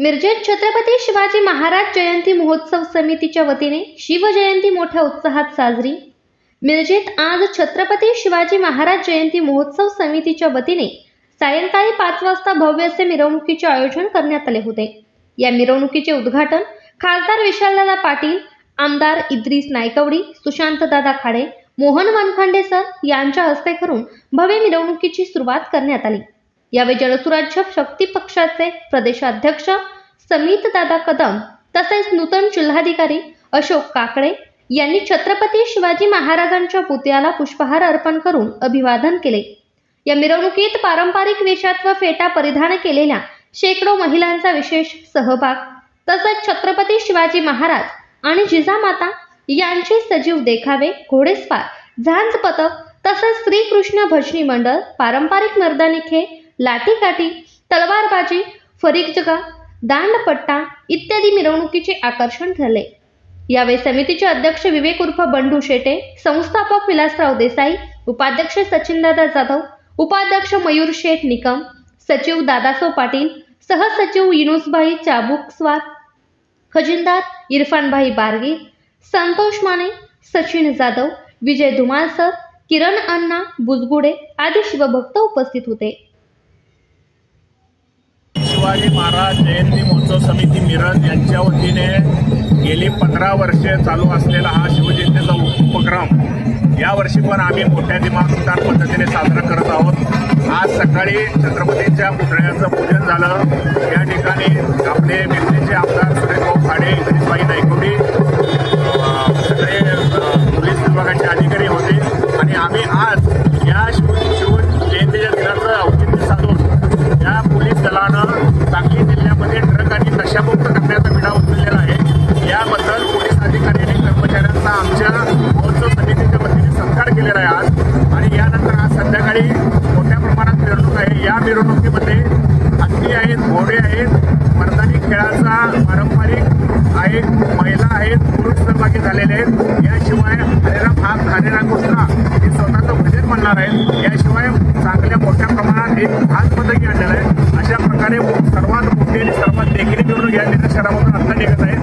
मिरजेत छत्रपती शिवाजी महाराज जयंती महोत्सव समितीच्या वतीने शिवजयंती मोठ्या उत्साहात साजरी. मिरजेत आज छत्रपती शिवाजी महाराज जयंती महोत्सव समितीच्या वतीने सायंकाळी पाच वाजता भव्य असे मिरवणुकीचे आयोजन करण्यात आले होते. या मिरवणुकीचे उद्घाटन खासदार विशालदादा पाटील आमदार इद्रिस नायकवडी सुशांतदादा खाडे मोहन वानखंडे सर यांच्या हस्ते करून भव्य मिरवणुकीची सुरुवात करण्यात आली. यावेळी जलसुराज्य शक्ती पक्षाचे प्रदेशाध्यक्ष समित दादा कदम तसेच नूतन जिल्हाधिकारी अशोक काकडे यांनी छत्रपती शिवाजी महाराजांच्या पुतळ्याला पुष्पहार अर्पण करून अभिवादन केले. या मिरवणुकीत पारंपरिक वेशात व फेटा परिधान केलेल्या शेकडो महिलांचा विशेष सहभाग तसंच छत्रपती शिवाजी महाराज आणि जिजामाता यांचे सजीव देखावे घोडेस्वार झांज पथक तसंच श्रीकृष्ण भजनी मंडळ पारंपरिक मर्दानी खेळ लाठीकाठी तलवारबाजी फरीकजगा दांडपट्टा इत्यादी मिरवणुकीचे आकर्षण ठरले. यावेळी समितीचे अध्यक्ष विवेक उर्फ बंडू शेटे संस्थापक विलासराव देसाई उपाध्यक्ष सचिनदादा जाधव उपाध्यक्ष मयूर शेठ निकम सचिव दादासो पाटील सहसचिव युनुसभाई चाबुकस्वार खजिनदार इरफानभाई बारगे संतोष माने सचिन जाधव विजय धुमाळसर किरण अण्णा बुजगुडे आदी शिवभक्त उपस्थित होते. शिवाजी महाराज जयंती महोत्सव समिती मिरज यांच्या वतीने गेली पंधरा वर्षे चालू असलेला हा शिवजयंतीचा उपक्रम. यावर्षी पण आम्ही मोठ्या दिमागदार पद्धतीने साजरा करत आहोत. आज सकाळी छत्रपतीच्या पुतळ्याचं पूजन झालं. या ठिकाणी आपले मिरजेचे आमदार केलेला आहे आज. आणि यानंतर आज संध्याकाळी मोठ्या प्रमाणात मिरवणूक आहे. या मिरवणुकीमध्ये हत्ती आहेत घोडे आहेत मर्दानी खेळाचा पारंपरिक आहे महिला आहेत पुरुष सहभागी झालेले आहेत. याशिवाय हरेराम हा हरेराम कृष्णा हे स्वतःचं भजन म्हणणार आहेत याशिवाय चांगल्या मोठ्या प्रमाणात एक हात पदकी आणलेलं आहे. अशा प्रकारे सर्वात मोठी आणि सर्वात देखील मिरवणूक या निरा शहरामधून आता निघाली